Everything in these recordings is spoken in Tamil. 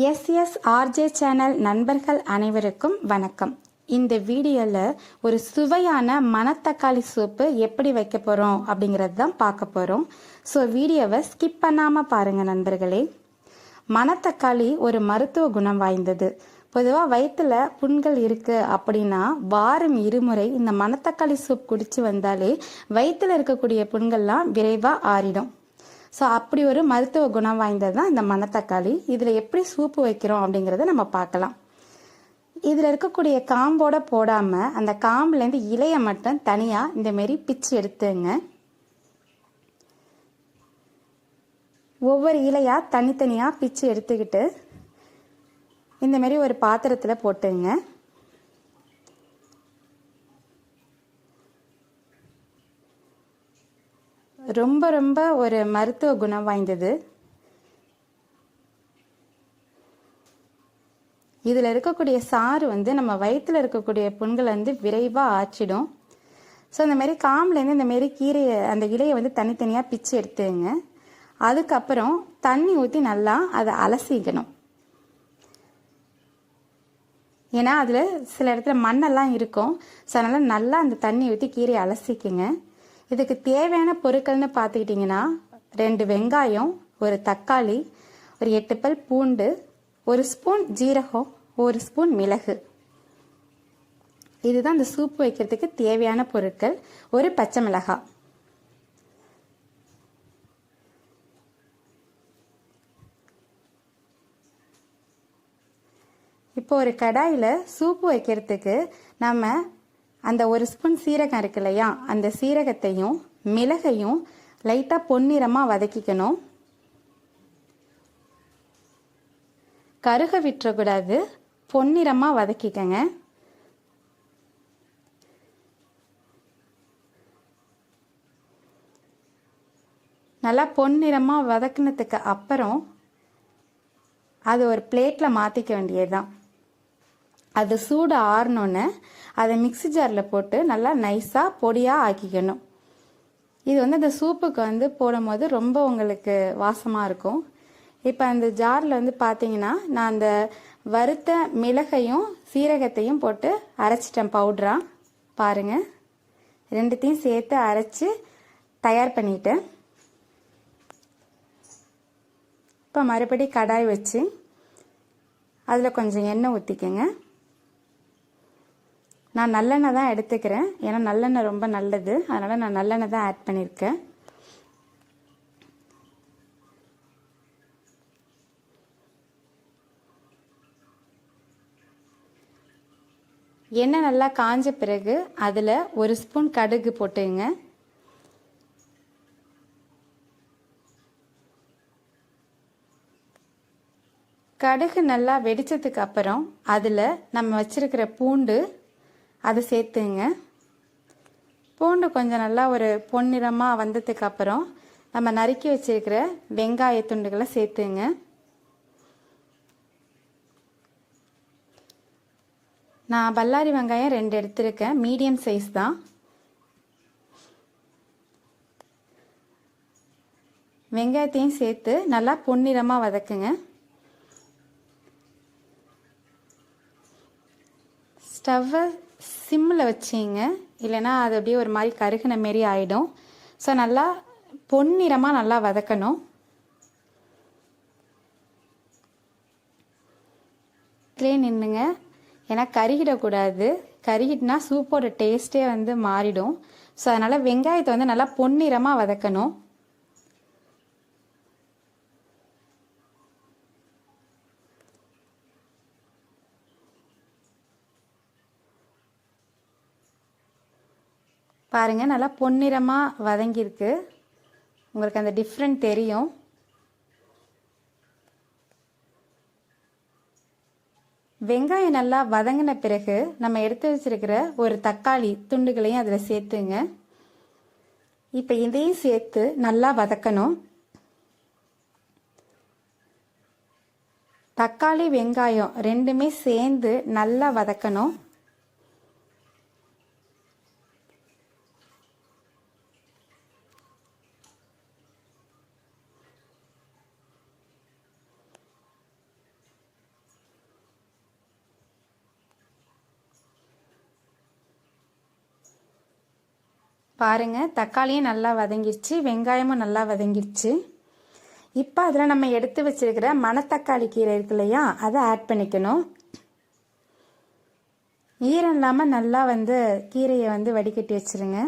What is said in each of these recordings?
எஸ்எஸ் ஆர்ஜே சேனல் நண்பர்கள் அனைவருக்கும் வணக்கம். இந்த வீடியோவில் ஒரு சுவையான மணத்தக்காளி சூப்பு எப்படி வைக்க போகிறோம் அப்படிங்கிறது தான் பார்க்க போகிறோம் ஸோ வீடியோவை ஸ்கிப் பண்ணாமல் பாருங்கள் நண்பர்களே. மணத்தக்காளி ஒரு மருத்துவ குணம் வாய்ந்தது. பொதுவாக வயிற்றில் புண்கள் இருக்குது அப்படின்னா வாரம் இருமுறை இந்த மணத்தக்காளி சூப் குடித்து வந்தாலே வயிற்றில் இருக்கக்கூடிய புண்கள்லாம் விரைவாக ஆறிடும். ஸோ அப்படி ஒரு மருத்துவ குணம் வாய்ந்தது தான் இந்த மணத்தக்காளி. இதில் எப்படி சூப்பு வைக்கிறோம் அப்படிங்கிறத நம்ம பார்க்கலாம். இதில் இருக்கக்கூடிய காம்போட போடாமல் அந்த காம்புலேருந்து இலையை மட்டும் தனியாக இந்த மாரி பிச்சு எடுத்துங்க. ஒவ்வொரு இலையாக தனித்தனியாக பிச்சு எடுத்துக்கிட்டு இந்தமாரி ஒரு பாத்திரத்தில் போட்டுங்க. ரொம்ப ரொம்ப ஒரு மருத்துவ குணம் வாய்ந்தது. இதில் இருக்கக்கூடிய சாறு வந்து நம்ம வயிற்றில் இருக்கக்கூடிய புண்களை வந்து விரைவாக ஆச்சிடும் ஸோ அந்த மாதிரி காம்லேருந்து இந்த மாரி கீரையை அந்த இலையை வந்து தனித்தனியாக பிச்சு எடுத்துங்க. அதுக்கப்புறம் தண்ணி ஊற்றி நல்லா அதை அலசிக்கணும். ஏன்னா அதில் சில இடத்துல மண்ணெல்லாம் இருக்கும். ஸோ அதனால் நல்லா அந்த தண்ணி ஊற்றி கீரையை அலசிக்குங்க. இதுக்கு தேவையான பொருட்கள்னு பார்த்துக்கிட்டிங்கன்னா ரெண்டு வெங்காயம் ஒரு தக்காளி ஒரு எட்டு பல் பூண்டு ஒரு ஸ்பூன் ஜீரகம் ஒரு ஸ்பூன் மிளகு. இதுதான் இந்த சூப் வைக்கிறதுக்கு தேவையான பொருட்கள். ஒரு பச்சை மிளகாய் இப்போ ஒரு கடாயில் சூப்பு வைக்கிறதுக்கு நம்ம அந்த ஒரு ஸ்பூன் சீரகம் இருக்கு இல்லையா? அந்த சீரகத்தையும் மிளகையும் லைட்டாக பொன்னிறமாக வதக்கிக்கணும். கருக விட்டுறக்கூடாது. பொன்னிறமாக வதக்கிக்கங்க. நல்லா பொன்னிறமாக வதக்கினதுக்கு அப்புறம் அது ஒரு பிளேட்டில் மாற்றிக்க வேண்டியதுதான். அது சூடு ஆறினோன்னே அதை மிக்ஸி ஜாரில் போட்டு நல்லா நைஸாக பொடியாக ஆக்கிக்கணும். இது வந்து அந்த சூப்புக்கு வந்து போடும்போது ரொம்ப உங்களுக்கு வாசமாக இருக்கும். இப்போ அந்த ஜாரில் வந்து பார்த்தீங்கன்னா நான் அந்த வறுத்த மிளகையும் சீரகத்தையும் போட்டு அரைச்சிட்டேன் பவுட்ரா பாருங்கள் ரெண்டுத்தையும் சேர்த்து அரைச்சி தயார் பண்ணிட்டேன். இப்போ மறுபடி கடாய் வச்சு அதில் கொஞ்சம் எண்ணெய் ஊற்றிக்கங்க நான் நல்லெண்ணெய் தான் எடுத்துக்கிறேன். ஏன்னா நல்லெண்ணெய் ரொம்ப நல்லது. அதனால் நான் நல்லெண்ணெய் தான் ஆட் பண்ணியிருக்கேன். எண்ணெய் நல்லா காஞ்ச பிறகு அதில் ஒரு ஸ்பூன் கடுகு போட்டுங்க. கடுகு நல்லா வெடித்ததுக்கு அப்புறம் அதில் நம்ம வச்சுருக்கிற பூண்டு அதை சேர்த்துங்க. பூண்டு கொஞ்சம் நல்லா ஒரு பொன்னிறமாக வந்ததுக்கு அப்புறம் நம்ம நறுக்கி வச்சிருக்கிற வெங்காய துண்டுகளை சேர்த்துங்க. நான் பல்லாரி வெங்காயம் ரெண்டு எடுத்திருக்கேன். மீடியம் சைஸ் தான். வெங்காயத்தையும் சேர்த்து நல்லா பொன்னிறமாக வதக்குங்க. ஸ்டவ்வை சிம்மில் வச்சிங்க இல்லைன்னா அது அப்படியே ஒரு மாதிரி கருகின மாரி ஆகிடும் ஸோ நல்லா பொன்னிறமாக நல்லா வதக்கணும். இதுலேயே நின்றுங்க ஏன்னா கருகிடக்கூடாது. கருகிட்டுனா சூப்போட டேஸ்ட்டே வந்து மாறிடும். ஸோ அதனால் வெங்காயத்தை வந்து நல்லா பொன்னிறமாக வதக்கணும். பாருங்கள் நல்லா பொன்னிறமாக வதங்கியிருக்கு. உங்களுக்கு அந்த டிஃப்ரெண்ட் தெரியும். வெங்காயம் நல்லா வதங்கின பிறகு நம்ம எடுத்து வச்சிருக்கிற ஒரு தக்காளி துண்டுகளையும் அதில் சேர்த்துங்க. இப்போ இதையும் சேர்த்து நல்லா வதக்கணும். தக்காளி வெங்காயம் ரெண்டுமே சேர்ந்து நல்லா வதக்கணும். பாருங்கள் தக்காளியும் நல்லா வதங்கிடுச்சு வெங்காயமும் நல்லா வதங்கிடுச்சு இப்போ அதில் நம்ம எடுத்து வச்சிருக்கிற மணத்தக்காளி கீரை இருக்கு இல்லையா அதை ஆட் பண்ணிக்கணும். ஈரம் இல்லாமல் நல்லா வந்து கீரையை வந்து வடிகட்டி வச்சிருங்க.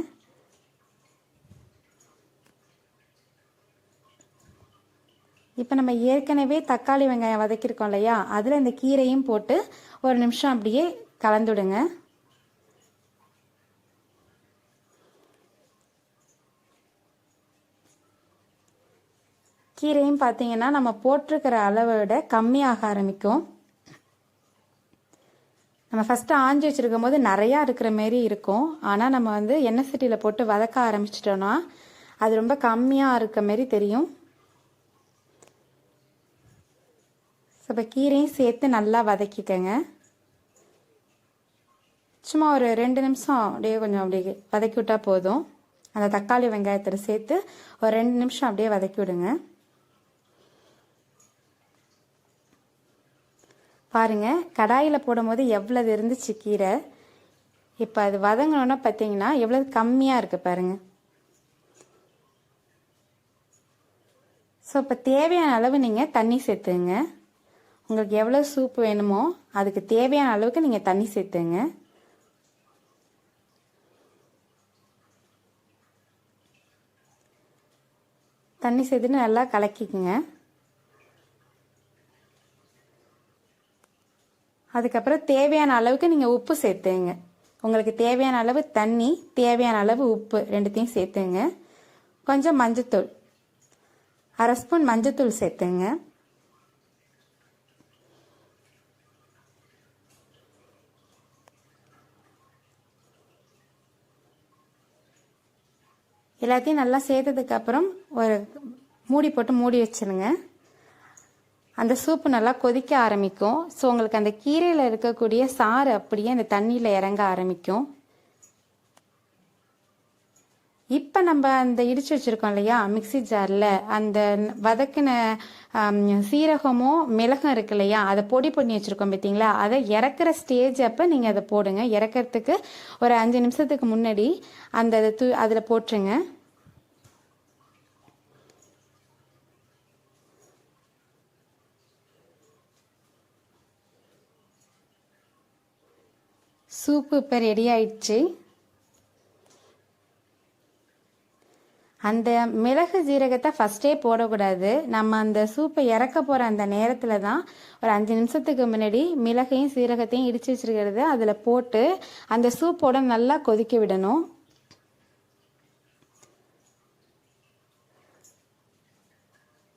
இப்போ நம்ம ஏற்கனவே தக்காளி வெங்காயம் வதக்கியிருக்கோம் இல்லையா அதில் இந்த கீரையும் போட்டு ஒரு நிமிஷம் அப்படியே கலந்துடுங்க. கீரையும் பார்த்தீங்கன்னா நம்ம போட்டிருக்கிற அளவை விட கம்மியாக ஆரம்பிக்கும். நம்ம ஃபஸ்ட்டு ஆஞ்சி வச்சுருக்கும் போது நிறையா இருக்கிற மாரி இருக்கும். ஆனால் நம்ம வந்து எண்ணெய் சட்டியில் போட்டு வதக்க ஆரம்பிச்சிட்டோன்னா அது ரொம்ப கம்மியாக இருக்க மாரி தெரியும். ஸோ இப்போ கீரையும் சேர்த்து நல்லா வதக்கிக்கங்க. சும்மா ஒரு ரெண்டு நிமிஷம் அப்படியே கொஞ்சம் அப்படியே வதக்கி விட்டால் போதும். அந்த தக்காளி வெங்காயத்தில் சேர்த்து ஒரு ரெண்டு நிமிஷம் அப்படியே வதக்கி விடுங்க. பாருங்கள் கடாயில் போடும்போது எவ்வளவு இருந்துச்சு கீரை? இப்போ அது வதங்கணுன்னா பார்த்தீங்கன்னா எவ்வளவு கம்மியாக இருக்குது பாருங்கள் ஸோ இப்போ தேவையான அளவு நீங்கள் தண்ணி சேர்த்துங்க. உங்களுக்கு எவ்வளோ சூப் வேணுமோ அதுக்கு தேவையான அளவுக்கு நீங்கள் தண்ணி சேர்த்துங்க. தண்ணி சேர்த்துட்டு நல்லா கலக்கிக்குங்க. அதுக்கப்புறம் தேவையான அளவுக்கு நீங்கள் உப்பு சேர்த்துங்க. உங்களுக்கு தேவையான அளவு தண்ணி தேவையான அளவு உப்பு ரெண்டுத்தையும் சேர்த்துங்க. கொஞ்சம் மஞ்சத்தூள். அரை ஸ்பூன் மஞ்சத்தூள் சேர்த்துங்க. எல்லாத்தையும் நல்லா சேர்த்ததுக்கப்புறம் ஒரு மூடி போட்டு மூடி வச்சிருங்க. அந்த சூப்பு நல்லா கொதிக்க ஆரம்பிக்கும். ஸோ உங்களுக்கு அந்த கீரையில் இருக்கக்கூடிய சாறு அப்படியே அந்த தண்ணியில் இறங்க ஆரம்பிக்கும். இப்போ நம்ம அந்த இடிச்சு வச்சுருக்கோம் இல்லையா மிக்சி ஜாரில் அந்த வதக்கின சீரகமும் மிளகும் இருக்கு இல்லையா அதை பொடி பண்ணி வச்சுருக்கோம் பார்த்தீங்களா அதை இறக்குற ஸ்டேஜ் அப்போ நீங்கள் அதை போடுங்க. இறக்கிறதுக்கு ஒரு அஞ்சு நிமிஷத்துக்கு முன்னாடி அந்த தூ அதில் போட்டுருங்க. சூப்பு இப்போ ரெடி ஆயிடுச்சு. அந்த மிளகு ஜீரகத்தை ஃபஸ்ட்டே போடக்கூடாது. நம்ம அந்த சூப்பை இறக்க போகிற அந்த நேரத்தில் தான் ஒரு அஞ்சு நிமிஷத்துக்கு முன்னாடி மிளகையும் சீரகத்தையும் இடித்து வச்சுருக்கிறது அதில் போட்டு அந்த சூப்போட நல்லா கொதிக்க விடணும்.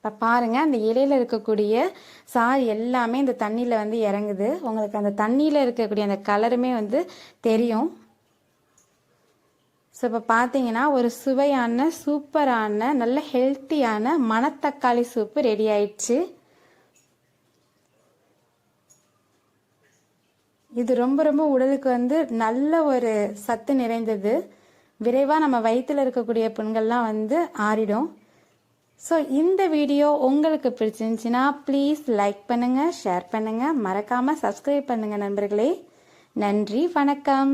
இப்போ பாருங்கள் அந்த இலையில் இருக்கக்கூடிய சாறு எல்லாமே இந்த தண்ணியில் வந்து இறங்குது. உங்களுக்கு அந்த தண்ணியில் இருக்கக்கூடிய அந்த கலருமே வந்து தெரியும். ஸோ இப்போ பார்த்தீங்கன்னா ஒரு சுவையான சூப்பரான நல்ல ஹெல்த்தியான மணத்தக்காளி சூப்பு ரெடி ஆயிடுச்சு. இது ரொம்ப ரொம்ப உடலுக்கு வந்து நல்ல ஒரு சத்து நிறைந்தது. விரைவாக நம்ம வயிற்றில் இருக்கக்கூடிய புண்கள்லாம் வந்து ஆறிடும். ஸோ இந்த வீடியோ உங்களுக்கு பிடிச்சிருந்துச்சின்னா ப்ளீஸ் லைக் பண்ணுங்கள் ஷேர் பண்ணுங்கள் மறக்காமல் சப்ஸ்கிரைப் பண்ணுங்கள் நண்பர்களே. நன்றி வணக்கம்.